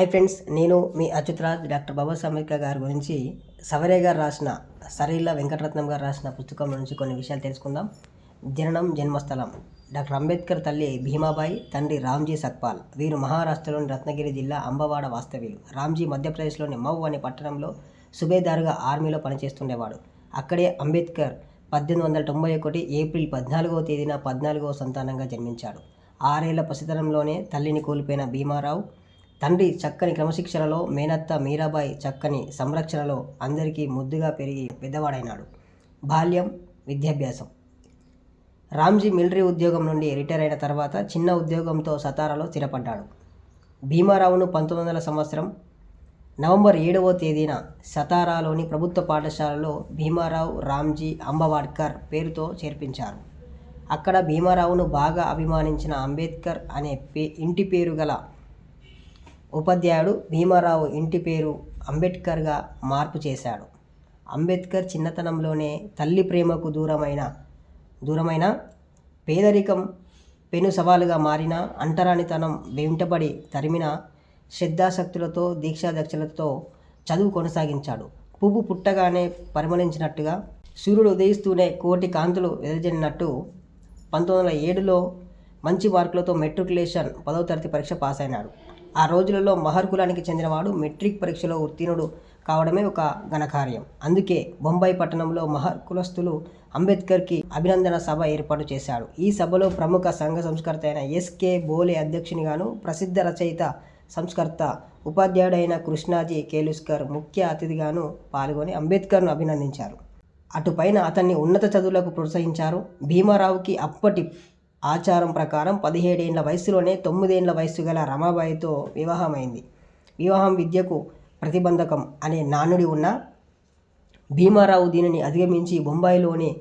Hi friends నేను మీ Achyutaraj doctor Babasaheb Ambedkar గారి గురించి సవరే గారు రాసిన సరీల వెంకటరత్నం గారు రాసిన పుస్తకం నుంచి కొన్ని విషయాలు తెలుసుకుందాం. జననం జన్మస్థలం. డాక్టర్ అంబేద్కర్ తల్లి భీమాబాయి తండ్రి రామ్జీ సక్పాల్. వీరు మహారాష్ట్రలోని రత్నగిరి జిల్లా అంబవాడ వాస్తవ్యులు. రామ్జీ మధ్యప్రదేశ్లోని మౌ అనే పట్టణంలో సుబేదారుగా ఆర్మీలో పనిచేస్తుండేవాడు. అక్కడే అంబేద్కర్ పద్దెనిమిది వందల తొంభై ఒకటి ఏప్రిల్ పద్నాలుగవ తేదీన పద్నాలుగవ సంతానంగా జన్మించాడు. ఆరేళ్ళ పసితనంలోనే తల్లిని కోల్పోయిన భీమారావు తండ్రి చక్కని క్రమశిక్షణలో మేనత్త మీరాబాయి చక్కని సంరక్షణలో అందరికీ ముద్దుగా పెరిగి పెద్దవాడైనాడు. బాల్యం విద్యాభ్యాసం. రామ్జీ మిలిటరీ ఉద్యోగం నుండి రిటైర్ అయిన తర్వాత చిన్న ఉద్యోగంతో సతారాలో స్థిరపడ్డాడు. భీమారావును పంతొమ్మిది వందల సంవత్సరం నవంబర్ ఏడవ తేదీన సతారాలోని ప్రభుత్వ పాఠశాలలో భీమారావు రామ్జీ అంబవాడ్కర్ పేరుతో చేర్పించారు. అక్కడ భీమారావును బాగా అభిమానించిన అంబేద్కర్ అనే పే ఇంటి పేరు గల ఉపాధ్యాయుడు భీమారావు ఇంటి పేరు అంబేద్కర్గా మార్పు చేశాడు. అంబేద్కర్ చిన్నతనంలోనే తల్లి ప్రేమకు దూరమైన దూరమైన పేదరికం పెను సవాలుగా మారిన అంటరానితనం వెంటబడి తరిమిన శ్రద్ధాశక్తులతో దీక్షాదక్షలతో చదువు కొనసాగించాడు. పువ్వు పుట్టగానే పరిమళించినట్టుగా సూర్యుడు ఉదయిస్తూనే కోటి కాంతులు వెదజల్లినట్టు పంతొమ్మిది వందల ఏడులో మంచి మార్కులతో మెట్రికులేషన్ పదవ తరగతి పరీక్ష పాస్ అయినాడు ఆ రోజులలో మహర్ కులానికి చెందినవాడు మెట్రిక్ పరీక్షలో ఉత్తీర్ణుడు కావడమే ఒక ఘనకార్యం. అందుకే బొంబాయి పట్టణంలో మహర్ కులస్తులు అంబేద్కర్కి అభినందన సభ ఏర్పాటు చేశాడు. ఈ సభలో ప్రముఖ సంఘ సంస్కర్త అయిన ఎస్కే బోలే అధ్యక్షునిగాను ప్రసిద్ధ రచయిత సంస్కర్త ఉపాధ్యాయుడైన కృష్ణాజీ కేలుస్కర్ ముఖ్య అతిథిగాను పాల్గొని అంబేద్కర్ను అభినందించారు. అటుపైన అతన్ని ఉన్నత చదువులకు ప్రోత్సహించారు. భీమారావుకి అప్పటి ఆచారం ప్రకారం పదిహేడేండ్ల వయసులోనే తొమ్మిదేండ్ల వయసు గల రమాబాయితో వివాహమైంది. వివాహం విద్యకు ప్రతిబంధకం అనే నానుడి ఉన్న భీమారావు దీనిని అధిగమించి బొంబాయిలోని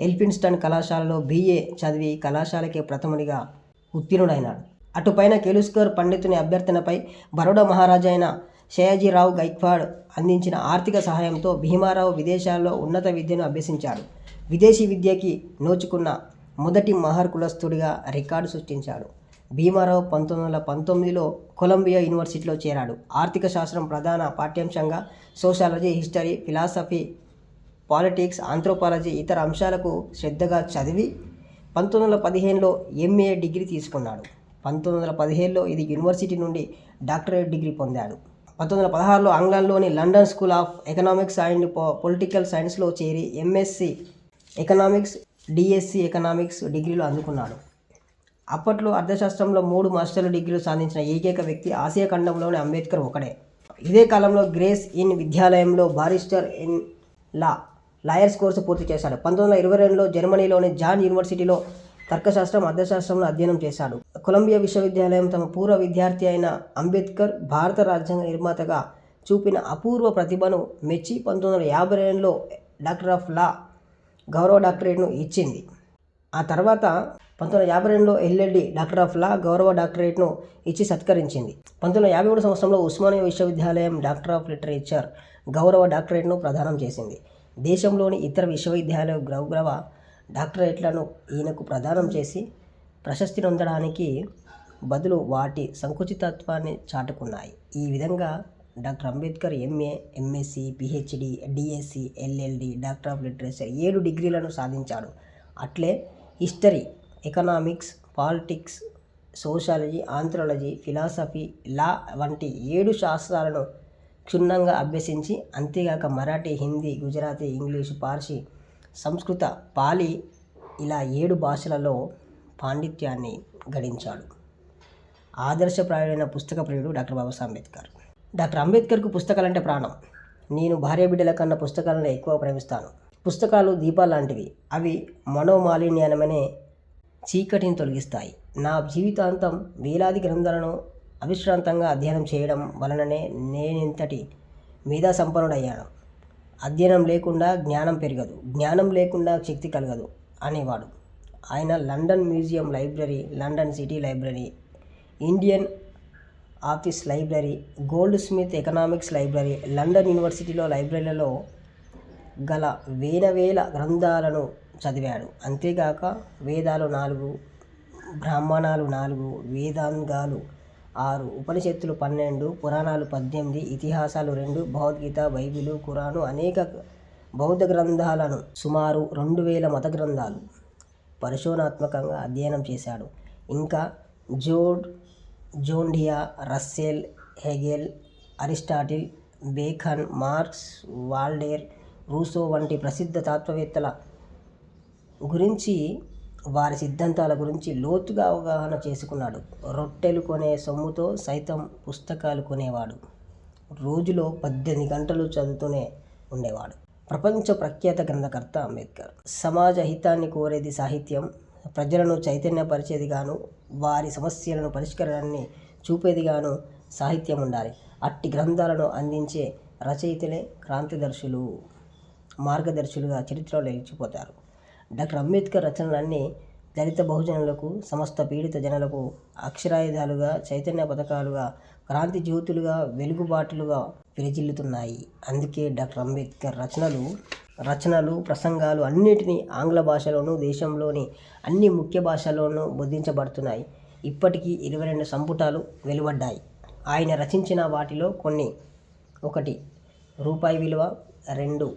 ఎల్ఫిన్స్టన్ కళాశాలలో బీఏ చదివి కళాశాలకే ప్రథమునిగా ఉత్తీర్ణుడైనాడు. అటుపైన కెలుస్కర్ పండితుని అభ్యర్థనపై బరోడా మహారాజైన అయిన షయాజీరావు గైక్వాడ్ అందించిన ఆర్థిక సహాయంతో భీమారావు విదేశాల్లో ఉన్నత విద్యను అభ్యసించాడు. విదేశీ విద్యకి నోచుకున్న మొదటి మహర్ కులస్థుడిగా రికార్డు సృష్టించాడు. భీమారావు పంతొమ్మిది వందల పంతొమ్మిదిలో కొలంబియా యూనివర్సిటీలో చేరాడు. ఆర్థిక శాస్త్రం ప్రధాన పాఠ్యాంశంగా sociology history philosophy politics anthropology ఇతర అంశాలకు శ్రద్ధగా చదివి పంతొమ్మిది వందల పదిహేనులో ఎంఏ డిగ్రీ తీసుకున్నాడు. పంతొమ్మిది వందల పదిహేనులో ఇది యూనివర్సిటీ నుండి డాక్టరేట్ డిగ్రీ పొందాడు. పంతొమ్మిది వందల పదహారులో ఆంగ్లంలోని London School of Economics and political సైన్స్లో చేరి ఎంఎస్సి ఎకనామిక్స్ డిఎస్సి ఎకనామిక్స్ డిగ్రీలు అందుకున్నాడు. అప్పట్లో అర్థశాస్త్రంలో మూడు మాస్టర్ల డిగ్రీలు సాధించిన ఏకైక వ్యక్తి ఆసియా ఖండంలోని అంబేద్కర్ ఒకడే. ఇదే కాలంలో Gray's Inn విద్యాలయంలో barrister in law lawyers course పూర్తి చేశాడు. పంతొమ్మిది వందల ఇరవై రెండులో జర్మనీలోని జాన్ యూనివర్సిటీలో తర్కశాస్త్రం అర్థశాస్త్రంలో అధ్యయనం చేశాడు. కొలంబియా విశ్వవిద్యాలయం తమ పూర్వ విద్యార్థి అయిన అంబేద్కర్ భారత రాజ్యాంగ నిర్మాతగా చూపిన అపూర్వ ప్రతిభను మెచ్చి పంతొమ్మిది వందల యాభై రెండులో డాక్టర్ ఆఫ్ లా గౌరవ డాక్టరేట్ను ఇచ్చింది. ఆ తర్వాత పంతొమ్మిది వందల యాభై రెండులో ఎల్ఎల్డి డాక్టర్ ఆఫ్ లా గౌరవ డాక్టరేట్ను ఇచ్చి సత్కరించింది. పంతొమ్మిది వందల యాభై మూడు సంవత్సరంలో ఉస్మానియా విశ్వవిద్యాలయం డాక్టర్ ఆఫ్ లిటరేచర్ గౌరవ డాక్టరేట్ను ప్రదానం చేసింది. దేశంలోని ఇతర విశ్వవిద్యాలయ గౌరవ డాక్టరేట్లను ఈయనకు ప్రదానం చేసి ప్రశస్తి పొందడానికి బదులు వాటి సంకుచితత్వాన్ని చాటుకున్నాయి. ఈ విధంగా doctor Ambedkar MA MSc PhD DSc LLD doctor of literature ఏడు డిగ్రీలను సాధించాడు. అట్లే history economics politics sociology anthropology philosophy law వంటి ఏడు శాస్త్రాలను క్షుణ్ణంగా అభ్యసించి అంతేగాక మరాఠీ హిందీ గుజరాతీ ఇంగ్లీషు పార్సీ సంస్కృత పాలి ఇలా ఏడు భాషలలో పాండిత్యాన్ని గడించాడు. ఆదర్శప్రాయుడైన పుస్తక ప్రియుడు డాక్టర్ బాబాసాహెబ్ అంబేద్కర్. డాక్టర్ అంబేద్కర్కు పుస్తకాలంటే ప్రాణం. నేను భార్య బిడ్డల కన్నా పుస్తకాలను ఎక్కువ ప్రేమిస్తాను. పుస్తకాలు దీపాలు లాంటివి. అవి మనోమాలిన్యానమనే చీకటిని తొలగిస్తాయి. నా జీవితాంతం వేలాది గ్రంథాలను అవిశ్రాంతంగా అధ్యయనం చేయడం వలననే నేనింతటి మేధా సంపన్నుడయ్యాను అధ్యయనం లేకుండా జ్ఞానం పెరగదు. జ్ఞానం లేకుండా శక్తి కలగదు అనేవాడు. ఆయన London museum library London city library Indian office library Goldsmith economics library London యూనివర్సిటీలో లైబ్రరీలలో గల వేల వేల గ్రంథాలను చదివాడు. అంతేగాక వేదాలు నాలుగు బ్రాహ్మణాలు నాలుగు వేదాంగాలు ఆరు ఉపనిషత్తులు పన్నెండు పురాణాలు పద్దెనిమిది ఇతిహాసాలు రెండు భగవద్గీత బైబిలు ఖురాను అనేక బౌద్ధ గ్రంథాలను సుమారు రెండు వేల మత గ్రంథాలు పరిశోధనాత్మకంగా అధ్యయనం చేశాడు. ఇంకా Joad జోండియా Russell Hegel Aristotle Bacon Marx Voltaire Rousseau వంటి ప్రసిద్ధ తత్వవేత్తల గురించి వారి సిద్ధాంతాల గురించి లోతుగా అవగాహన చేసుకున్నాడు. రొట్టెలు కొనే సొమ్ముతో సైతం పుస్తకాలు కొనేవాడు. రోజులో పద్దెనిమిది గంటలు చదువుతూనే ఉండేవాడు. ప్రపంచ ప్రఖ్యాత గ్రంథకర్త అంబేద్కర్. సమాజ హితాన్ని కోరేది సాహిత్యం ప్రజలను చైతన్యపరిచేదిగాను వారి సమస్యలను పరిష్కారాన్ని చూపేదిగాను సాహిత్యం ఉండాలి. అట్టి గ్రంథాలను అందించే రచయితలే క్రాంతిదర్శులు మార్గదర్శులుగా చరిత్రలో నిలిచిపోతారు. డాక్టర్ అంబేద్కర్ రచనలన్నీ దళిత బహుజనులకు సమస్త పీడిత జనులకు అక్షరాయుధాలుగా చైతన్య పథకాలుగా క్రాంతి జ్యోతులుగా వెలుగుబాటులుగా విరజిల్లుతున్నాయి. అందుకే డాక్టర్ అంబేద్కర్ రచనలు రచనలు ప్రసంగాలు అన్నిటినీ ఆంగ్ల భాషలోనూ దేశంలోని అన్ని ముఖ్య భాషల్లోనూ ముద్రించబడుతున్నాయి ఇప్పటికీ ఇరవై రెండు సంపుటాలు వెలువడ్డాయి. ఆయన రచించిన వాటిలో కొన్ని ఒకటి రూపాయి విలువ రెండు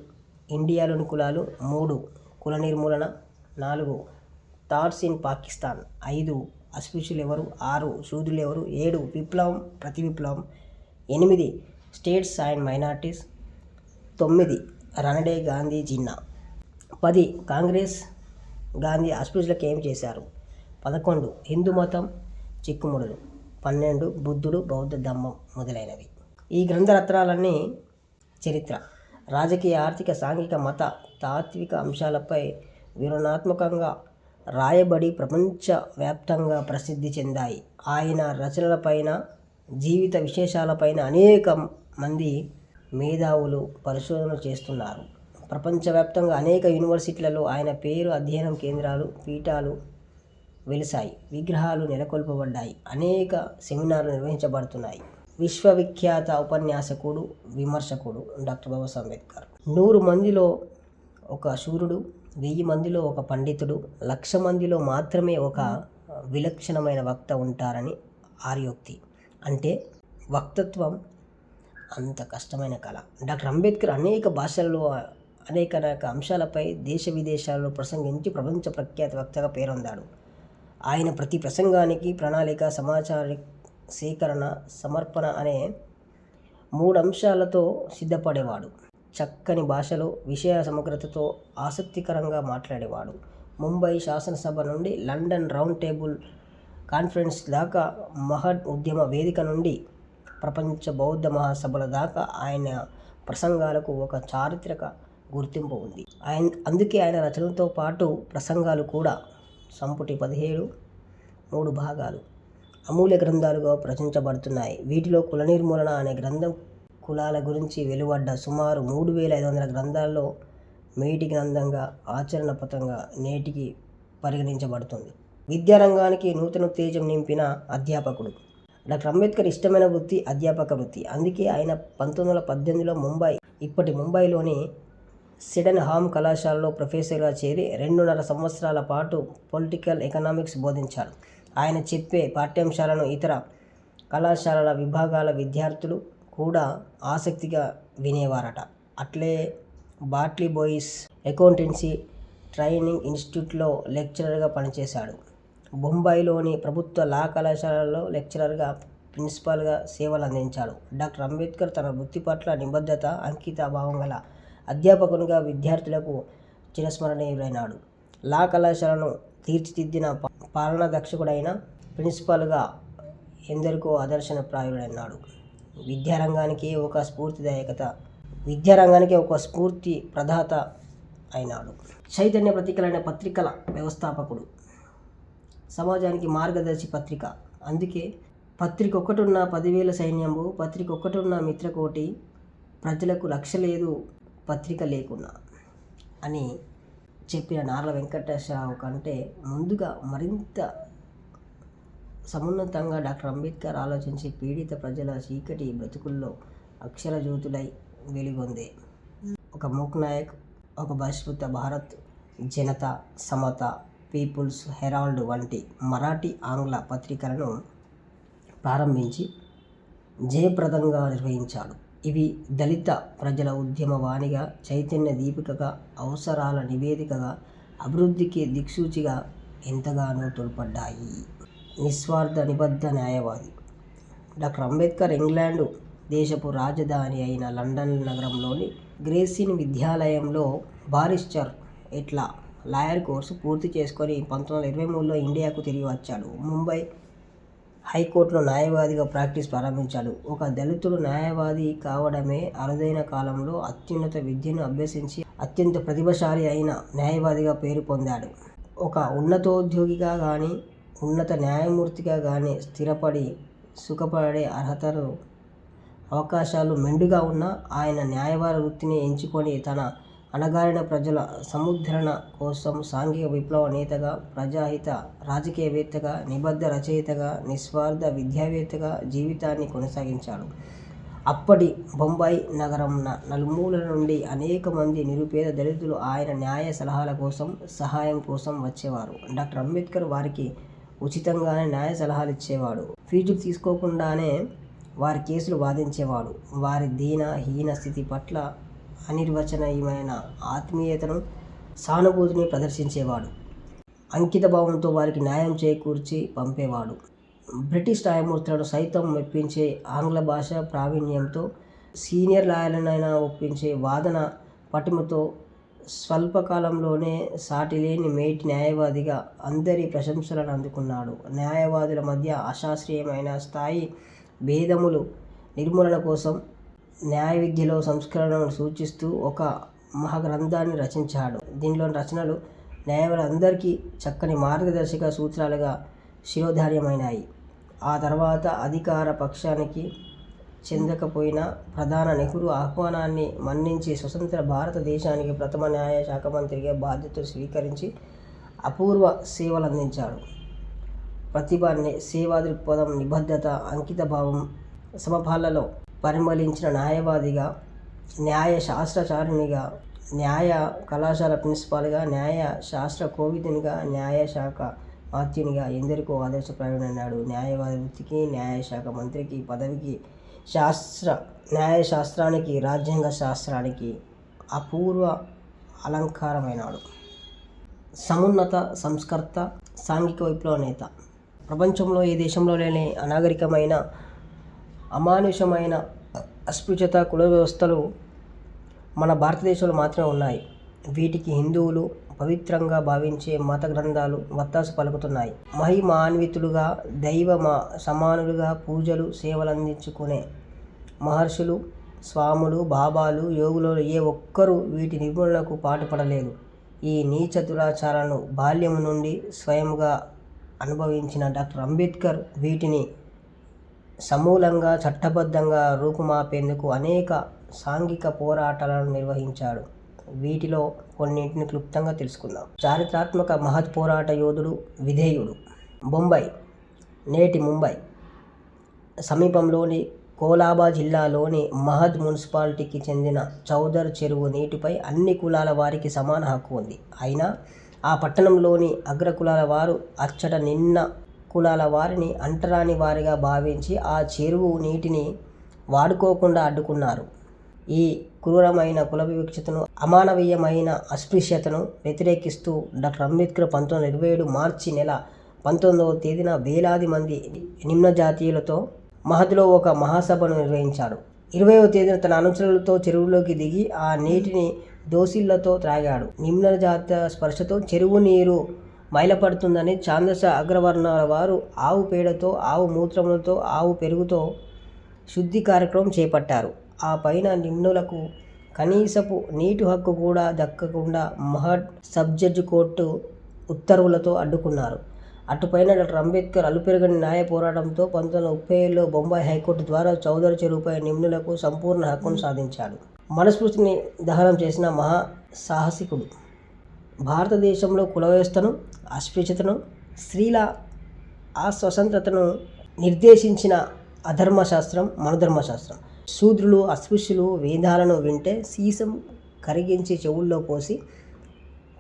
ఇండియాలోని కులాలు మూడు కుల నిర్మూలన నాలుగు థాట్స్ ఇన్ పాకిస్తాన్ ఐదు అస్పృశ్యులు ఎవరు ఆరు శూద్రులు ఎవరు ఏడు విప్లవం ప్రతి విప్లవం ఎనిమిది స్టేట్స్ అండ్ మైనార్టీస్ తొమ్మిది రనడే గాంధీ జిన్నా. పది కాంగ్రెస్ గాంధీ హాస్పిటల్కి ఏం చేశారు? పదకొండు హిందూ మతం చిక్కుముడులు. పన్నెండు బుద్ధుడు బౌద్ధ ధమ్మం మొదలైనవి. ఈ గ్రంథరత్నాలన్నీ చరిత్ర. రాజకీయ ఆర్థిక సాంఘిక మత తాత్విక అంశాలపై వివరణాత్మకంగా రాయబడి ప్రపంచవ్యాప్తంగా ప్రసిద్ధి చెందాయి. ఆయన రచనలపైన జీవిత విశేషాలపైన అనేక మంది మేధావులు పరిశోధనలు చేస్తున్నారు. ప్రపంచవ్యాప్తంగా అనేక యూనివర్సిటీలలో ఆయన పేరు అధ్యయనం కేంద్రాలు పీఠాలు వెలిశాయి. విగ్రహాలు నెలకొల్పబడ్డాయి. అనేక సెమినార్లు నిర్వహించబడుతున్నాయి. విశ్వవిఖ్యాత ఉపన్యాసకుడు విమర్శకుడు డాక్టర్ బాబాసాహెబ్ అంబేద్కర్. నూరు మందిలో ఒక శూరుడు వెయ్యి మందిలో ఒక పండితుడు లక్ష మందిలో మాత్రమే ఒక విలక్షణమైన వక్త ఉంటారని ఆర్యోక్తి. అంటే వక్తత్వం అంత కష్టమైన కళ. డాక్టర్ అంబేద్కర్ అనేక భాషల్లో అనేక అనేక అంశాలపై దేశ విదేశాల్లో ప్రసంగించి ప్రపంచ ప్రఖ్యాత వక్తగా పేరొందాడు. ఆయన ప్రతి ప్రసంగానికి ప్రణాళిక సమాచార సేకరణ సమర్పణ అనే మూడు అంశాలతో సిద్ధపడేవాడు. చక్కని భాషలో విషయ సమగ్రతతో ఆసక్తికరంగా మాట్లాడేవాడు. ముంబై శాసనసభ నుండి లండన్ రౌండ్ టేబుల్ కాన్ఫరెన్స్ దాకా మహద్ ఉద్యమ వేదిక నుండి ప్రపంచ బౌద్ధ మహాసభల దాకా ఆయన ప్రసంగాలకు ఒక చారిత్రక గుర్తింపు ఉంది. ఆయన అందుకే ఆయన రచనలతో పాటు ప్రసంగాలు కూడా సంపుటి పదిహేడు మూడు భాగాలు అమూల్య గ్రంథాలుగా ప్రచురించబడుతున్నాయి. వీటిలో కుల నిర్మూలన అనే గ్రంథం కులాల గురించి వెలువడ్డ సుమారు మూడు వేల ఐదు వందల గ్రంథాల్లో మేటి గ్రంథంగా ఆచరణపతంగా నేటికి పరిగణించబడుతుంది. విద్యారంగానికి నూతన ఉత్తేజం నింపిన అధ్యాపకుడు డాక్టర్ అంబేద్కర్ ఇష్టమైన వృత్తి అధ్యాపక వృత్తి. అందుకే ఆయన పంతొమ్మిది వందల పద్దెనిమిదిలో ముంబై ఇప్పటి ముంబైలోని సిడన్ హామ్ కళాశాలలో ప్రొఫెసర్గా చేరి రెండున్నర సంవత్సరాల పాటు పొలిటికల్ ఎకనామిక్స్ బోధించాడు. ఆయన చెప్పే పాఠ్యాంశాలను ఇతర కళాశాలల విభాగాల విద్యార్థులు కూడా ఆసక్తిగా వినేవారట. అట్లే బాట్లీ బాయ్స్ అకౌంటెన్సీ ట్రైనింగ్ ఇన్స్టిట్యూట్లో లెక్చరర్గా పనిచేశాడు. బొంబాయిలోని ప్రభుత్వ లా కళాశాలలో లెక్చరర్గా ప్రిన్సిపాల్గా సేవలు అందించాడు డాక్టర్ అంబేద్కర్ తన వృత్తి పట్ల నిబద్ధత అంకితభావం గల అధ్యాపకునిగా విద్యార్థులకు చిరస్మరణీయుడైనాడు. లా కళాశాలను తీర్చిదిద్దిన పాలనా దక్షకుడైన ప్రిన్సిపాల్గా ఎందరికో ఆదర్శనప్రాయుడైనాడు. విద్యారంగానికి ఒక స్ఫూర్తిదాయకత విద్యారంగానికి ఒక స్ఫూర్తి ప్రదాత అయినాడు. చైతన్య ప్రతికలైన పత్రికల వ్యవస్థాపకుడు సమాజానికి మార్గదర్శి పత్రిక. అందుకే పత్రిక ఒక్కటున్న పదివేల సైన్యంబు పత్రిక ఒక్కటున్న మిత్రకోటి ప్రజలకు రక్ష లేదు పత్రిక లేకున్నా. అని చెప్పిన నార్ల వెంకటేశ్వరరావు కంటే ముందుగా మరింత సమున్నతంగా డాక్టర్ అంబేద్కర్ ఆలోచించి పీడిత ప్రజల చీకటి బ్రతుకుల్లో అక్షర జ్యోతులై వెలుగొందే. ఒక మూక్ నాయక్ ఒక బహిష్కృత భారత్ జనత సమత పీపుల్స్ హెరాల్డ్ వంటి మరాఠీ ఆంగ్ల పత్రికలను ప్రారంభించి జయప్రదంగా నిర్వహించాడు ఇవి దళిత ప్రజల ఉద్యమ వాణిగా చైతన్య దీపికగా అవసరాల నివేదికగా అభివృద్ధికి దిక్సూచిగా ఎంతగానో తోడ్పడ్డాయి. నిస్వార్థ నిబద్ధ న్యాయవాది. డాక్టర్ అంబేద్కర్ ఇంగ్లాండు దేశపు రాజధాని అయిన లండన్ నగరంలోని Gray's Inn విద్యాలయంలో barrister at law lawyer course పూర్తి చేసుకొని పంతొమ్మిది వందల ఇరవై మూడులో ఇండియాకు తిరిగి వచ్చాడు. ముంబై హైకోర్టులో న్యాయవాదిగా ప్రాక్టీస్ ప్రారంభించాడు. ఒక దళితుడు న్యాయవాది కావడమే అరుదైన కాలంలో అత్యున్నత విద్యను అభ్యసించి అత్యంత ప్రతిభాశాలి అయిన న్యాయవాదిగా పేరు పొందాడు. ఒక ఉన్నతోద్యోగిగా కానీ ఉన్నత న్యాయమూర్తిగా కానీ స్థిరపడి సుఖపడే అర్హతలు అవకాశాలు మెండుగా ఉన్న ఆయన న్యాయవాద వృత్తిని ఎంచుకొని తన అణగారిన ప్రజల సముద్ధరణ కోసం సాంఘిక విప్లవ నేతగా ప్రజాహిత రాజకీయవేత్తగా నిబద్ధ రచయితగా నిస్వార్థ విద్యావేత్తగా జీవితాన్ని కొనసాగించాడు. అప్పటి బొంబాయి నగరం నలుమూలల నుండి అనేక మంది నిరుపేద దళితులు ఆయన న్యాయ సలహాల కోసం సహాయం కోసం వచ్చేవారు. డాక్టర్ అంబేద్కర్ వారికి ఉచితంగానే న్యాయ సలహాలు ఇచ్చేవాడు. ఫీజు తీసుకోకుండానే వారి కేసులు వాదించేవాడు. వారి దీన హీన స్థితి పట్ల అనిర్వచనీయమైన ఆత్మీయతను సానుభూతిని ప్రదర్శించేవాడు. అంకిత భావంతో వారికి న్యాయం చేకూర్చి పంపేవాడు. బ్రిటిష్ న్యాయమూర్తులను సైతం మెప్పించే ఆంగ్ల భాష ప్రావీణ్యంతో సీనియర్ లాయర్లనైనా ఒప్పించే వాదన పటిమతో స్వల్పకాలంలోనే సాటిలేని మేటి న్యాయవాదిగా అందరి ప్రశంసలను అందుకున్నాడు. న్యాయవాదుల మధ్య అశాస్త్రీయమైన స్థాయి భేదములు నిర్మూలన కోసం న్యాయ విద్యలో సంస్కరణను సూచిస్తూ ఒక మహాగ్రంథాన్ని రచించాడు. దీనిలోని రచనలు న్యాయవాదులందరికీ చక్కని మార్గదర్శక సూత్రాలుగా శిరోధార్యమైనాయి. ఆ తర్వాత అధికార పక్షానికి చెందకపోయిన ప్రధాన నెహ్రూ ఆహ్వానాన్ని మన్నించి స్వతంత్ర భారతదేశానికి ప్రథమ న్యాయ శాఖ మంత్రిగా బాధ్యతలు స్వీకరించి అపూర్వ సేవలు అందించాడు ప్రతిభ సేవా దృక్పథం నిబద్ధత అంకిత భావం సమపాలలో పరిమళించిన న్యాయవాదిగా న్యాయ శాస్త్రచారునిగా న్యాయ కళాశాల ప్రిన్సిపాల్గా న్యాయ శాస్త్ర కోవిదునిగా న్యాయశాఖ మాత్యునిగా ఎందరికో ఆదర్శప్రాయుడన్నాడు న్యాయవాది వృత్తికి న్యాయశాఖ మంత్రికి పదవికి శాస్త్ర న్యాయశాస్త్రానికి రాజ్యాంగ శాస్త్రానికి అపూర్వ అలంకారమైనాడు. సమున్నత సంస్కర్త సాంఘిక విప్లవ నేత. ప్రపంచంలో ఏ దేశంలో లేని అనాగరికమైన అమానుషమైన అస్పృశ్యత కుల వ్యవస్థలు మన భారతదేశంలో మాత్రమే ఉన్నాయి. వీటికి హిందువులు పవిత్రంగా భావించే మత గ్రంథాలు వత్తాసు పలుకుతున్నాయి. మహిమాన్వితులుగా దైవ మా- సమానులుగా పూజలు సేవలు అందించుకునే మహర్షులు స్వాములు బాబాలు యోగులు ఏ ఒక్కరూ వీటి నిపుణులకు పాటుపడలేదు. ఈ నీచ దురాచారాలను బాల్యం నుండి స్వయంగా అనుభవించిన డాక్టర్ అంబేద్కర్ వీటిని సమూలంగా చట్టబద్ధంగా రూపుమాపేందుకు అనేక సాంఘిక పోరాటాలను నిర్వహించాడు. వీటిలో కొన్నింటిని క్లుప్తంగా తెలుసుకుందాం. చారిత్రాత్మక మహత్ పోరాట యోధుడు విధేయుడు. బొంబాయి నేటి ముంబై. సమీపంలోని కోలాబా జిల్లాలోని మహద్ మున్సిపాలిటీకి చెందిన చౌదర్ చెరువు నీటిపై అన్ని కులాల వారికి సమాన హక్కు ఉంది. అయినా ఆ పట్టణంలోని అగ్రకులాల వారు అచ్చట నిన్న కులాల వారిని అంటరాని వారిగా భావించి ఆ చెరువు నీటిని వాడుకోకుండా అడ్డుకున్నారు. ఈ క్రూరమైన కుల వివక్షతను అమానవీయమైన అస్పృశ్యతను వ్యతిరేకిస్తూ డాక్టర్ అంబేద్కర్ పంతొమ్మిది వందల ఇరవై ఏడు మార్చి నెల పంతొమ్మిదవ తేదీన వేలాది మంది నిమ్న జాతీయులతో మహద్లో ఒక మహాసభను నిర్వహించాడు ఇరవైవ తేదీన తన అనుచరులతో చెరువులోకి దిగి ఆ నీటిని దోసిళ్ళతో త్రాగాడు. నిమ్న జాత స్పర్శతో చెరువు నీరు మైలపడుతుందని ఛాందస అగ్రవర్ణాల వారు ఆవు పేడతో ఆవు మూత్రములతో ఆవు పెరుగుతో శుద్ధి కార్యక్రమం చేపట్టారు. ఆ పైన నిమ్నులకు కనీసపు నీటి హక్కు కూడా దక్కకుండా మహడ్ సబ్ జడ్జి కోర్టు ఉత్తర్వులతో అడ్డుకున్నారు. అటుపైన డాక్టర్ అంబేద్కర్ అలుపెరగని న్యాయ పోరాటంతో పంతొమ్మిది వందల ముప్పై ఏడులో బొంబాయి హైకోర్టు ద్వారా చౌదరి చెరువుపై నిమ్నులకు సంపూర్ణ హక్కును సాధించాడు. మనస్ఫూర్తిని దహనం చేసిన మహా సాహసికుడు. భారతదేశంలో కుల వ్యవస్థను అస్పృశ్యతను స్త్రీల అస్వతంత్రతను నిర్దేశించిన అధర్మశాస్త్రం మనధర్మశాస్త్రం. శూద్రులు అస్పృశ్యులు వేదాలను వింటే సీసం కరిగించి చెవుల్లో పోసి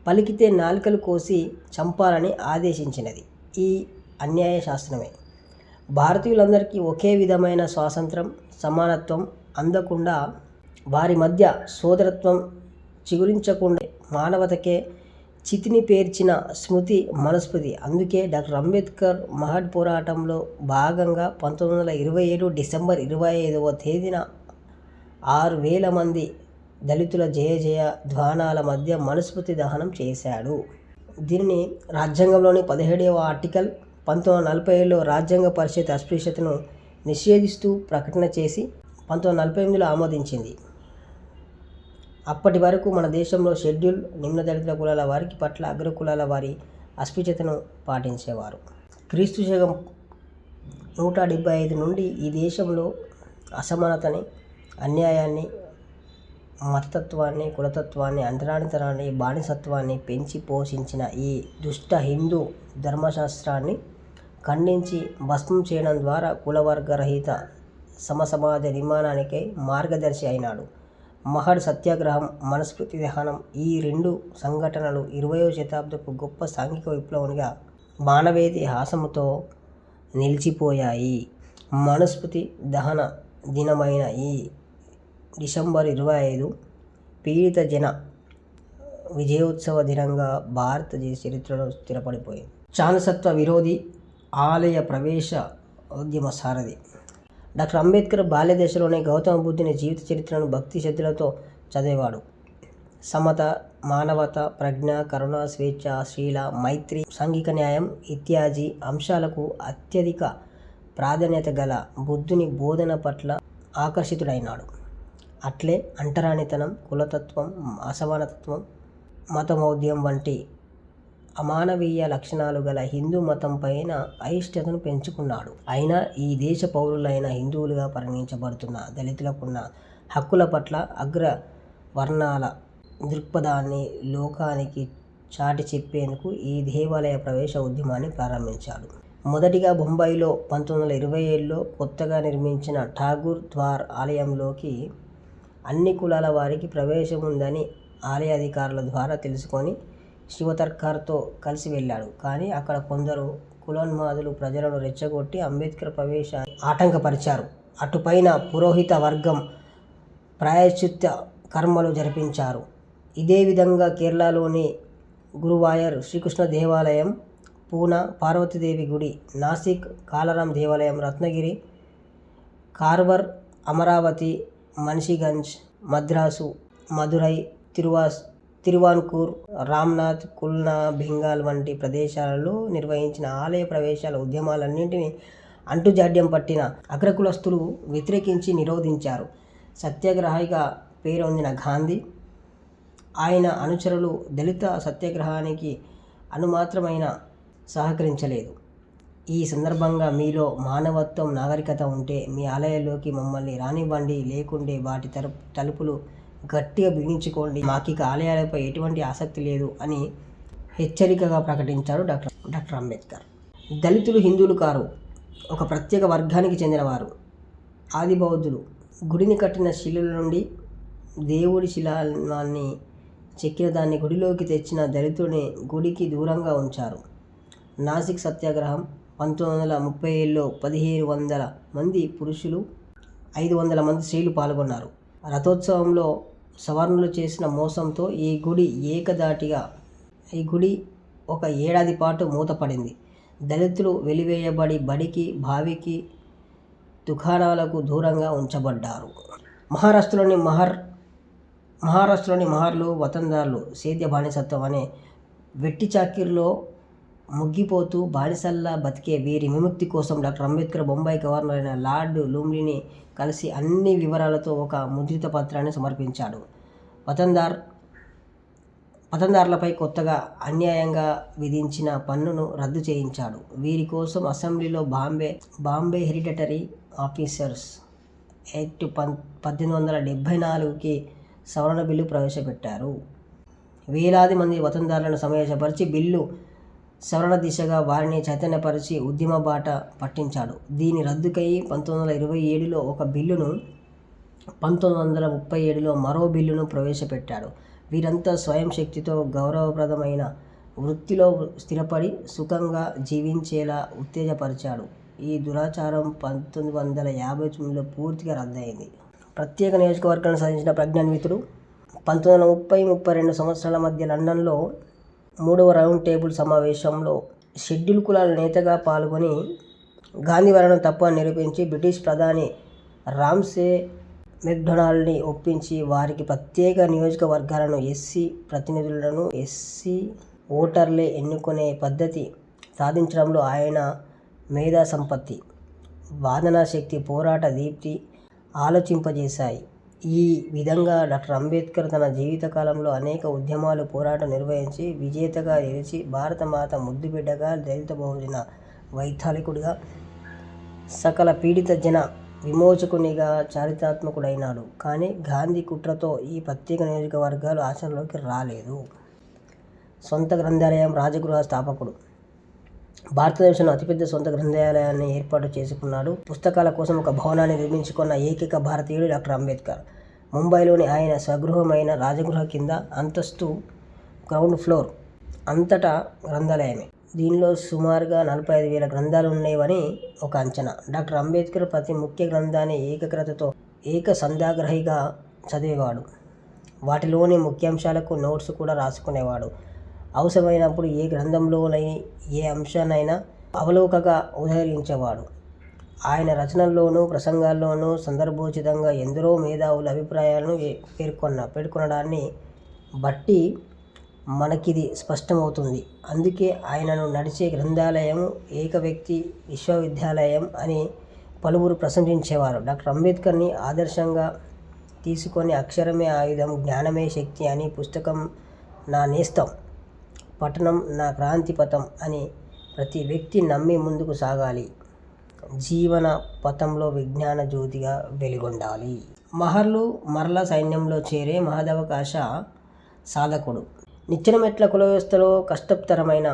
పలికితే నాలుకలు కోసి చంపాలని ఆదేశించినది ఈ అన్యాయ శాస్త్రమే భారతీయులందరికీ ఒకే విధమైన స్వాతంత్రం సమానత్వం అందకుండా వారి మధ్య సోదరత్వం చిగురించకుండా మానవతకే చితిని పేర్చిన స్మృతి మనుస్మృతి అందుకే డాక్టర్ అంబేద్కర్ మహట్ పోరాటంలో భాగంగా పంతొమ్మిది వందల ఇరవై ఏడు డిసెంబర్ ఇరవై ఐదవ తేదీన ఆరు వేల మంది దళితుల జయ జయ ధ్వానాల మధ్య మనుస్మృతి దహనం చేశాడు. దీనిని రాజ్యాంగంలోని పదిహేడవ ఆర్టికల్ పంతొమ్మిది వందల నలభై ఏడులో రాజ్యాంగ పరిషత్ అస్పృశ్యతను నిషేధిస్తూ ప్రకటన చేసి పంతొమ్మిది వందల నలభై ఎనిమిదిలో ఆమోదించింది. అప్పటి వరకు మన దేశంలో షెడ్యూల్ నిమ్న దళిత కులాల వారికి పట్ల అగ్ర కులాల వారి అస్పృశ్యతను పాటించేవారు. క్రీస్తు శకం నూట డెబ్బై ఐదు నుండి ఈ దేశంలో అసమానతని అన్యాయాన్ని మతతత్వాన్ని కులతత్వాన్ని అంతరానితరాన్ని బానిసత్వాన్ని పెంచి పోషించిన ఈ దుష్ట హిందూ ధర్మశాస్త్రాన్ని ఖండించి భస్మం చేయడం ద్వారా కులవర్గ రహిత సమసమాజ నిర్మాణానికై మార్గదర్శి అయినాడు. మహడ్ సత్యాగ్రహం మనుస్మృతి దహనం ఈ రెండు సంఘటనలు ఇరవయో శతాబ్దపు గొప్ప సాంఘిక విప్లవంగా మానవేతి హాసముతో నిలిచిపోయాయి. మనుస్మృతి దహన దినమైన ఈ డిసెంబర్ ఇరవై ఐదు పీడిత జన విజయోత్సవ దినంగా భారతదేశ చరిత్రలో స్థిరపడిపోయింది. చాందసత్వ విరోధి ఆలయ ప్రవేశ ఉద్యమ సారథి డాక్టర్ అంబేద్కర్ బాల్య దశలోనే గౌతమ బుద్ధుని జీవిత చరిత్రను భక్తి శ్రద్ధలతో చదివేవాడు. సమత మానవత ప్రజ్ఞ కరుణ స్వేచ్ఛ శీల మైత్రి సాంఘిక న్యాయం ఇత్యాది అంశాలకు అత్యధిక ప్రాధాన్యత గల బుద్ధుని బోధన పట్ల ఆకర్షితుడైనాడు. అట్లే అంటరానితనం కులతత్వం అసమానతత్వం మతమౌద్యం వంటి అమానవీయ లక్షణాలు గల హిందూ మతం పైన అయిష్టతను పెంచుకున్నాడు. అయినా ఈ దేశ పౌరులైన హిందువులుగా పరిగణించబడుతున్న దళితులకున్న హక్కుల పట్ల అగ్ర వర్ణాల దృక్పథాన్ని లోకానికి చాటి చెప్పేందుకు ఈ దేవాలయ ప్రవేశ ఉద్యమాన్ని ప్రారంభించాడు. మొదటిగా బొంబాయిలో పంతొమ్మిది వందల ఇరవై ఏడులో కొత్తగా నిర్మించిన ఠాగూర్ ద్వార్ ఆలయంలోకి అన్ని కులాల వారికి ప్రవేశం ఉందని ఆలయ అధికారుల ద్వారా తెలుసుకొని శివతర్కార్తో కలిసి వెళ్ళాడు. కానీ అక్కడ కొందరు కులోన్మాదులు ప్రజలను రెచ్చగొట్టి అంబేద్కర్ ప్రవేశాన్ని ఆటంకపరిచారు. అటుపైన పురోహిత వర్గం ప్రాయశ్చిత్త కర్మలు జరిపించారు. ఇదే విధంగా కేరళలోని గురువాయర్ శ్రీకృష్ణ దేవాలయం పూనా పార్వతీదేవి గుడి నాసిక్ కాలరాం దేవాలయం రత్నగిరి కార్వర్ అమరావతి మనిషిగంజ్ మద్రాసు మదురై తిరువాస్ తిరువాన్కూర్ రామ్నాథ్ కుల్నా బెంగాల్ వంటి ప్రదేశాలలో నిర్వహించిన ఆలయ ప్రవేశాల ఉద్యమాలన్నింటినీ అంటుజాడ్యం పట్టిన అగ్రకులస్తులు వ్యతిరేకించి నిరోధించారు. సత్యాగ్రహిగా పేరొందిన గాంధీ ఆయన అనుచరులు దళిత సత్యాగ్రహానికి అనుమాత్రమైన సహకరించలేదు. ఈ సందర్భంగా మీలో మానవత్వం నాగరికత ఉంటే మీ ఆలయాల్లోకి మమ్మల్ని రానివ్వండి లేకుంటే వాటి తలుపు తలుపులు గట్టిగా బిగించుకోండి. మాకి ఆలయాలపై ఎటువంటి ఆసక్తి లేదు అని హెచ్చరికగా ప్రకటించారు డాక్టర్ డాక్టర్ అంబేద్కర్. దళితులు హిందువులు కారు ఒక ప్రత్యేక వర్గానికి చెందినవారు ఆది బౌద్ధులు గుడిని కట్టిన శిలుల నుండి దేవుడి శిలాన్ని చెక్కిన దాన్ని గుడిలోకి తెచ్చిన దళితుడిని గుడికి దూరంగా ఉంచారు. నాసిక్ సత్యాగ్రహం పంతొమ్మిది వందల ముప్పై ఏళ్ళలో పదిహేను వందల మంది పురుషులు ఐదు వందల మంది స్త్రీలు పాల్గొన్నారు. రథోత్సవంలో సవర్ణులు చేసిన మోసంతో ఈ గుడి ఏకదాటిగా ఈ గుడి ఒక ఏడాది పాటు మూతపడింది. దళితులు వెలివేయబడి బడికి బావికి దుకాణాలకు దూరంగా ఉంచబడ్డారు. మహారాష్ట్రలోని మహర్ మహారాష్ట్రలోని మహర్లు వతందారులు సేద్య బానిసత్వం అనే వెట్టి చాకిరిలో ముగ్గిపోతూ బానిసల్లా బతికే వీరి విముక్తి కోసం డాక్టర్ అంబేద్కర్ బొంబాయి గవర్నర్ అయిన లార్డ్ లూమ్లీని కలిసి అన్ని వివరాలతో ఒక ముద్రిత పత్రాన్ని సమర్పించాడు. పతందార్ పతందారులపై కొత్తగా అన్యాయంగా విధించిన పన్నును రద్దు చేయించాడు. వీరి కోసం అసెంబ్లీలో Bombay Bombay hereditary officers act పం పద్దెనిమిది వందల డెబ్భై నాలుగుకి సవరణ బిల్లు ప్రవేశపెట్టారు. వేలాది మంది వతందారులను సమావేశపరిచి బిల్లు సవరణ దిశగా వారిని చైతన్యపరిచి ఉద్యమ బాట పట్టించాడు. దీని రద్దుకై పంతొమ్మిది వందల ఇరవై ఏడులో ఒక బిల్లును పంతొమ్మిది వందల ముప్పై ఏడులో మరో బిల్లును ప్రవేశపెట్టాడు. వీరంతా స్వయం శక్తితో గౌరవప్రదమైన వృత్తిలో స్థిరపడి సుఖంగా జీవించేలా ఉత్తేజపరిచాడు. ఈ దురాచారం పంతొమ్మిది వందల యాభై తొమ్మిదిలో పూర్తిగా రద్దయింది. ప్రత్యేక నియోజకవర్గాన్ని సాధించిన ప్రజ్ఞాన్వితుడు పంతొమ్మిది వందల ముప్పై ముప్పై రెండు సంవత్సరాల మధ్య లండన్లో మూడవ రౌండ్ టేబుల్ సమావేశంలో షెడ్యూల్ కులాల నేతగా పాల్గొని గాంధీ వలన తప్పు అని నిరూపించి బ్రిటిష్ ప్రధాని రామ్సే మెక్డొనాల్డ్ని ఒప్పించి వారికి ప్రత్యేక నియోజకవర్గాలను ఎస్సీ ప్రతినిధులను ఎస్సీ ఓటర్లే ఎన్నుకునే పద్ధతి సాధించడంలో ఆయన మేధా సంపత్తి వాదనా శక్తి పోరాట దీప్తి ఆలోచింపజేశాయి. ఈ విధంగా డాక్టర్ అంబేద్కర్ తన జీవితకాలంలో అనేక ఉద్యమాలు పోరాటం నిర్వహించి విజేతగా నిలిచి భారతమాత ముద్దుబిడ్డగా దళిత బహుజన వైతాళికుడిగా సకల పీడిత జన విమోచకునిగా చారిత్రాత్మకుడైనాడు. కానీ గాంధీ కుట్రతో ఈ ప్రత్యేక నియోజకవర్గాలు ఆచరణలోకి రాలేదు. సొంత గ్రంథాలయం రాజగృహ స్థాపకుడు భారతదేశంలో అతిపెద్ద సొంత గ్రంథాలయాన్ని ఏర్పాటు చేసుకున్నాడు. పుస్తకాల కోసం ఒక భవనాన్ని నిర్మించుకున్న ఏకైక భారతీయుడు డాక్టర్ అంబేద్కర్. ముంబైలోని ఆయన స్వగృహమైన రాజగృహ కింద అంతస్తు గ్రౌండ్ ఫ్లోర్ అంతటా గ్రంథాలయమే. దీనిలో సుమారుగా నలభై ఐదు వేల గ్రంథాలు ఉన్నాయని ఒక అంచనా. డాక్టర్ అంబేద్కర్ ప్రతి ముఖ్య గ్రంథాన్ని ఏకగ్రతతో ఏక సంధ్యాగ్రహిగా చదివేవాడు. వాటిలోని ముఖ్యాంశాలకు నోట్స్ కూడా రాసుకునేవాడు. అవసరమైనప్పుడు ఏ గ్రంథంలోనై ఏ అంశాన్నైనా అవలోకగా ఉదహరించేవాడు. ఆయన రచనల్లోనూ ప్రసంగాల్లోనూ సందర్భోచితంగా ఎందరో మేధావుల అభిప్రాయాలను పేర్కొన్న పేర్కొనడాన్ని బట్టి మనకిది స్పష్టమవుతుంది. అందుకే ఆయనను నడిచే గ్రంథాలయం ఏక వ్యక్తి విశ్వవిద్యాలయం అని పలువురు ప్రశంసించేవారు డాక్టర్ అంబేద్కర్ని ఆదర్శంగా తీసుకొని అక్షరమే ఆయుధం జ్ఞానమే శక్తి అని పుస్తకం నా నేస్తం. పట్టణం నా క్రాంతి పథం అని ప్రతి వ్యక్తి నమ్మి ముందుకు సాగాలి. జీవన పథంలో విజ్ఞాన జ్యోతిగా వెలుగొండాలి. మహర్లు మరల సైన్యంలో చేరే మహదవకాశ సాధకుడు. నిచ్చెన మెట్ల కుల వ్యవస్థలో కష్టతరమైన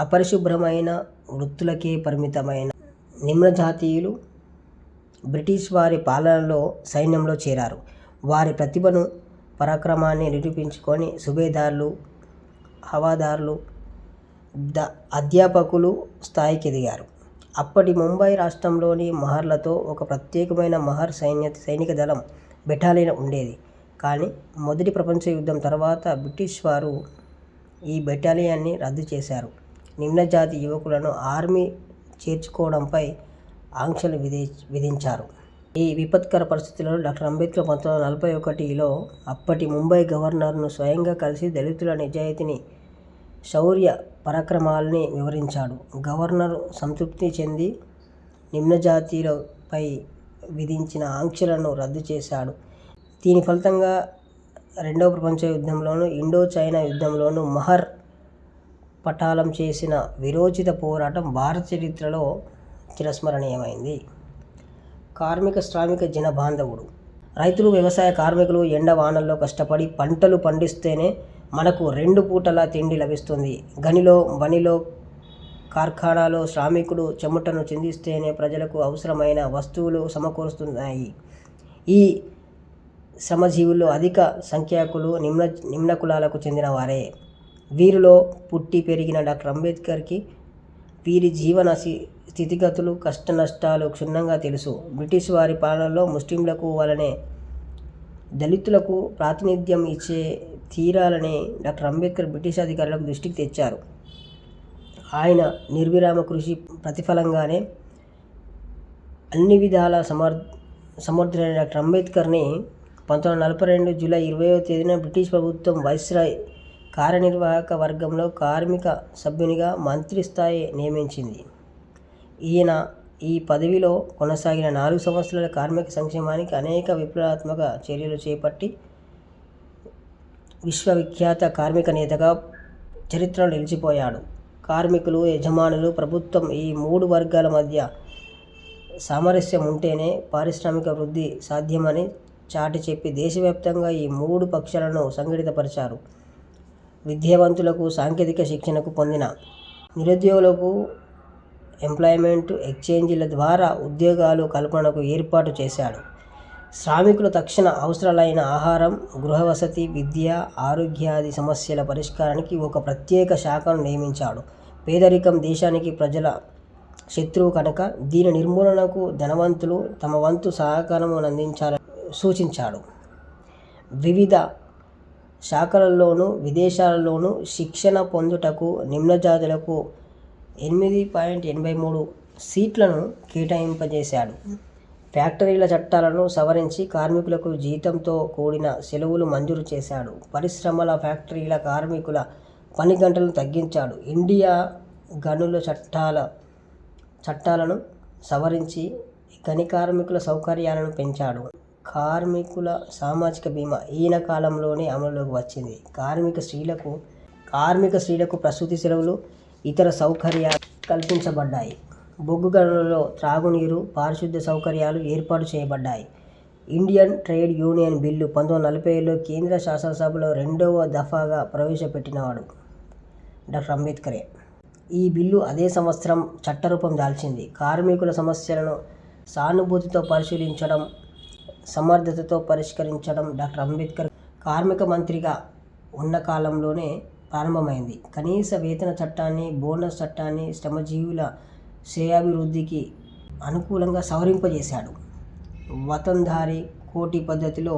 అపరిశుభ్రమైన వృత్తులకే పరిమితమైన నిమ్నజాతీయులు బ్రిటిష్ వారి పాలనలో సైన్యంలో చేరారు. వారి ప్రతిభను పరాక్రమాన్ని నిరూపించుకొని సుబేదార్లు హవాదారులు ద అధ్యాపకులు స్థాయికి ఎదిగారు అప్పటి ముంబై రాష్ట్రంలోని మహర్లతో ఒక ప్రత్యేకమైన మహర్ సైన్య సైనిక దళం బెటాలియన్ ఉండేది. కానీ మొదటి ప్రపంచ యుద్ధం తర్వాత బ్రిటిష్ వారు ఈ బెటాలియన్ని రద్దు చేశారు. నిమ్నజాతి యువకులను ఆర్మీ చేర్చుకోవడంపై ఆంక్షలు విధి విధించారు. ఈ విపత్కర పరిస్థితుల్లో డాక్టర్ అంబేద్కర్ పంతొమ్మిది వందల నలభై ఒకటిలో అప్పటి ముంబై గవర్నర్ను స్వయంగా కలిసి దళితుల నిజాయితీని శౌర్య పరాక్రమాలని వివరించాడు. గవర్నర్ సంతృప్తి చెంది నిమ్నజాతీయులపై విధించిన ఆంక్షలను రద్దు చేశాడు. దీని ఫలితంగా రెండవ ప్రపంచ యుద్ధంలోనూ ఇండో చైనా యుద్ధంలోనూ మహర్ పటాలం చేసిన విరోచిత పోరాటం భారత చరిత్రలో చిరస్మరణీయమైంది. కార్మిక శ్రామిక జన బాంధవుడు. రైతులు వ్యవసాయ కార్మికులు ఎండ వానల్లో కష్టపడి పంటలు పండిస్తేనే మనకు రెండు పూటల తిండి లభిస్తుంది. గనిలో వనిలో కార్ఖానాలో శ్రామికుడు చెమటను చెందిస్తేనే ప్రజలకు అవసరమైన వస్తువులు సమకూరుస్తున్నాయి. ఈ శ్రమజీవుల్లో అధిక సంఖ్యాకులు నిమ్న నిమ్న కులాలకు చెందిన వారే వీరిలో పుట్టి పెరిగిన డాక్టర్ అంబేద్కర్కి వీరి జీవన స్థితిగతులు కష్ట నష్టాలు క్షుణ్ణంగా తెలుసు. బ్రిటిష్ వారి పాలనలో ముస్లింలకు వలనే దళితులకు ప్రాతినిధ్యం ఇచ్చే తీరాలని డాక్టర్ అంబేద్కర్ బ్రిటిష్ అధికారులకు దృష్టికి తెచ్చారు. ఆయన నిర్విరామ కృషి ప్రతిఫలంగానే అన్ని విధాల సమర్ సమర్థులైన డాక్టర్ అంబేద్కర్ని పంతొమ్మిది వందల నలభై రెండు జూలై ఇరవైవ తేదీన బ్రిటిష్ ప్రభుత్వం వైస్రాయ్ కార్యనిర్వాహక వర్గంలో కార్మిక సభ్యునిగా మంత్రి స్థాయి నియమించింది. ఈయన ఈ పదవిలో కొనసాగిన నాలుగు సంవత్సరాల కార్మిక సంక్షేమానికి అనేక విప్లవాత్మక చర్యలు చేపట్టి విశ్వవిఖ్యాత కార్మిక నేతగా చరిత్రలో నిలిచిపోయాడు. కార్మికులు యజమానులు ప్రభుత్వం ఈ మూడు వర్గాల మధ్య సామరస్యం ఉంటేనే పారిశ్రామిక వృద్ధి సాధ్యమని చాటి చెప్పి దేశవ్యాప్తంగా ఈ మూడు పక్షాలను సంఘటితపరిచారు. విద్యావంతులకు సాంకేతిక శిక్షణకు పొందిన నిరుద్యోగులకు ఎంప్లాయ్మెంట్ ఎక్స్చేంజీల ద్వారా ఉద్యోగాలు కల్పనకు ఏర్పాటు చేశాడు. శ్రామికులు తక్షణ అవసరాలైన ఆహారం గృహవసతి విద్య ఆరోగ్యాది సమస్యల పరిష్కారానికి ఒక ప్రత్యేక శాఖను నియమించాడు. పేదరికం దేశానికి ప్రజల శత్రువు కనుక దీని నిర్మూలనకు ధనవంతులు తమ వంతు సహకారం అందించాలని సూచించాడు. వివిధ శాఖలలోనూ విదేశాలలోనూ శిక్షణ పొందుటకు నిమ్నజాతులకు ఎనిమిది పాయింట్ ఎనభై మూడు సీట్లను కేటాయింపజేశాడు. ఫ్యాక్టరీల చట్టాలను సవరించి కార్మికులకు జీతంతో కూడిన సెలవులు మంజూరు చేశాడు. పరిశ్రమల ఫ్యాక్టరీల కార్మికుల పని గంటలను తగ్గించాడు. ఇండియా గనుల చట్టాల చట్టాలను సవరించి గని కార్మికుల సౌకర్యాలను పెంచాడు. కార్మికుల సామాజిక బీమా ఈయన కాలంలోనే అమలులోకి వచ్చింది. కార్మిక స్త్రీలకు కార్మిక స్త్రీలకు ప్రసూతి సెలవులు ఇతర సౌకర్యాలు కల్పించబడ్డాయి. బొగ్గు గనులలో త్రాగునీరు పారిశుద్ధ్య సౌకర్యాలు ఏర్పాటు చేయబడ్డాయి. ఇండియన్ ట్రేడ్ యూనియన్ బిల్లు పంతొమ్మిది వందల నలభై ఏడులో కేంద్ర శాసనసభలో రెండవ దఫాగా ప్రవేశపెట్టినవాడు డాక్టర్ అంబేద్కరే. ఈ బిల్లు అదే సంవత్సరం చట్టరూపం దాల్చింది. కార్మికుల సమస్యలను సానుభూతితో పరిశీలించడం సమర్థతతో పరిష్కరించడం డాక్టర్ అంబేద్కర్ కార్మిక మంత్రిగా ఉన్న కాలంలోనే ప్రారంభమైంది. కనీస వేతన చట్టాన్ని బోనస్ చట్టాన్ని శ్రమజీవుల శ్రేయాభివృద్ధికి అనుకూలంగా సవరింపజేశాడు. వతంధారి కోటి పద్ధతిలో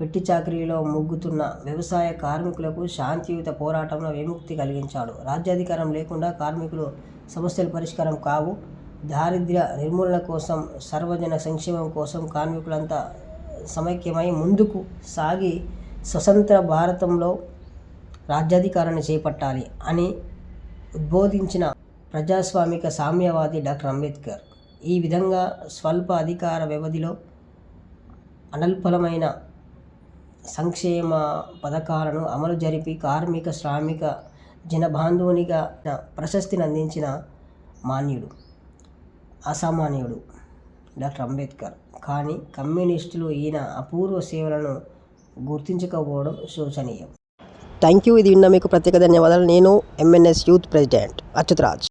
పెట్టి చాకరీలో ముగ్గుతున్న వ్యవసాయ కార్మికులకు శాంతియుత పోరాటంలో విముక్తి కలిగించాడు. రాజ్యాధికారం లేకుండా కార్మికులు సమస్యల పరిష్కారం కావు. దారిద్ర్య నిర్మూలన కోసం సర్వజన సంక్షేమం కోసం కార్మికులంతా సమైక్యమై ముందుకు సాగి స్వతంత్ర భారతంలో రాజ్యాధికారాన్ని చేపట్టాలి అని ఉద్బోధించిన ప్రజాస్వామిక సామ్యవాది డాక్టర్ అంబేద్కర్. ఈ విధంగా స్వల్ప అధికార వ్యవధిలో అనల్పలమైన సంక్షేమ పథకాలను అమలు జరిపి కార్మిక శ్రామిక జనబాంధవునిగా ప్రశస్తిని అందించిన మాన్యుడు అసామాన్యుడు డాక్టర్ అంబేద్కర్. కానీ కమ్యూనిస్టులు ఈయన అపూర్వ సేవలను గుర్తించకపోవడం శోచనీయం. Thank you. ఇది విన్న మీకు ప్రత్యేక ధన్యవాదాలు. నేను MNS youth president Achyut Raj